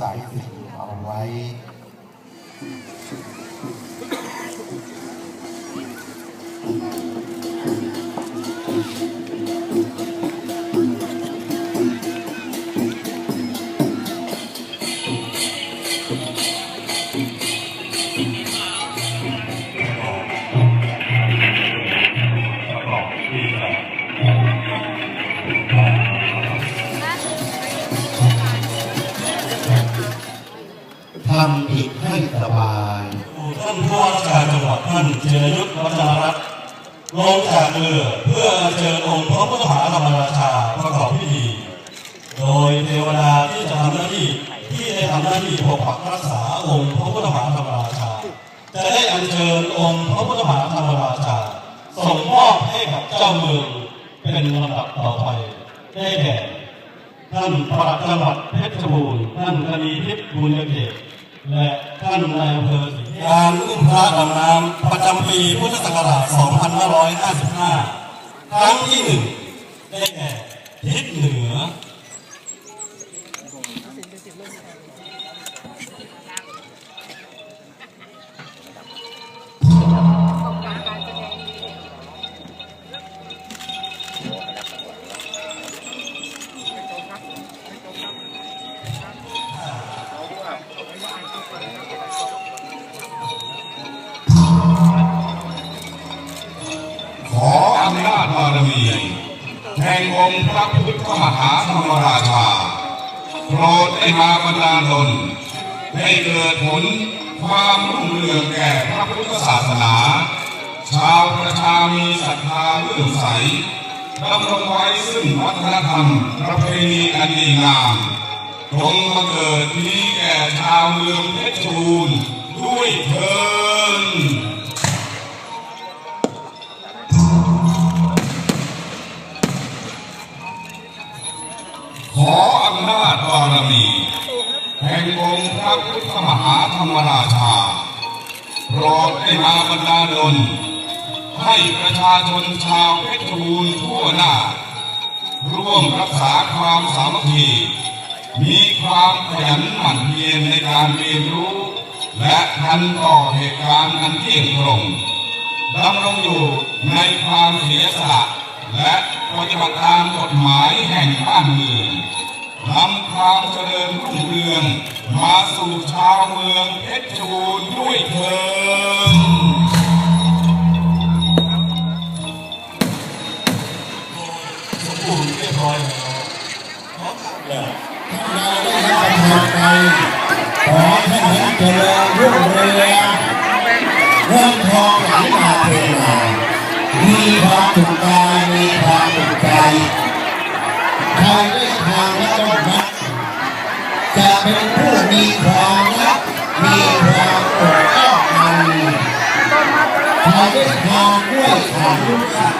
สายสินเอาไว้ ให้สบายท่านผู้ว่าราชการจังหวัดท่านเจรยุทธวัฒนรัตน์ลงจากเรือเพื่อเชิญองค์พระพุทธมหาธรรมราชาประกอบพิธี โดยเทวดาที่จะทำหน้าที่ที่ได้ทำหน้าที่ปกปักรักษาองค์พระพุทธมหาธรรมราชา จะได้อัญเชิญองค์พระพุทธมหาธรรมราชา ส่งมอบให้กับเจ้าเมืองเป็นลำดับต่อไปได้แก่ท่านปลัดจังหวัดเพชรบูรณ์ท่านคณีทิพย์บุญเกต และท่านนายอำเภอศการอุ้มพระดำน้ำประจำปีพุทธศักราช 2555 ครั้งที่หนึ่งได้แก่ทิศเหนือ ขออำนาจบารมีแห่งองค์พระพุทธมหาธรรมราชาโปรดได้มาบรรดาลดลให้เกิดผลความรุ่งเรืองแก่พระพุทธศาสนา ชาวประชามีศรัทธาเลื่อมใสดำรงไว้ซึ่งวัฒนธรรม ประเพณีอันดีงาม จงมาเกิดนี้แก่ชาวเมืองเพชรบูรณ์ด้วยเถิดขออำนาจบารมีแห่งองค์พระพุทธมหาธรรมราชาโปรดได้มาบรรดาลนให้ประชาชนชาวเพชรบูรณ์ทั่วหน้า ร่วมรักษาความสามัคคี มีความขยันหมั่นเพียรในการเรียนรู้ และทันต่อเหตุการณ์อันเที่ยงตรงดำรงอยู่ในความเสียสละและปฏิบัติตามกฎหมายแห่งบ้านเมืองนำความเจริญรุ่งเรือง มาสู่ชาวเมืองเพชรบูรณ์ด้วยเถิด ขอให้ท่านเจริญรุ่งเรืองเรื่องทองหลังมาเทมามีความสุขกายมีความสุขใจใครได้ทางและต้องรักจะเป็นผู้มีความรักมีความอดกลั้นใครได้ทางด้วยความรู้สึก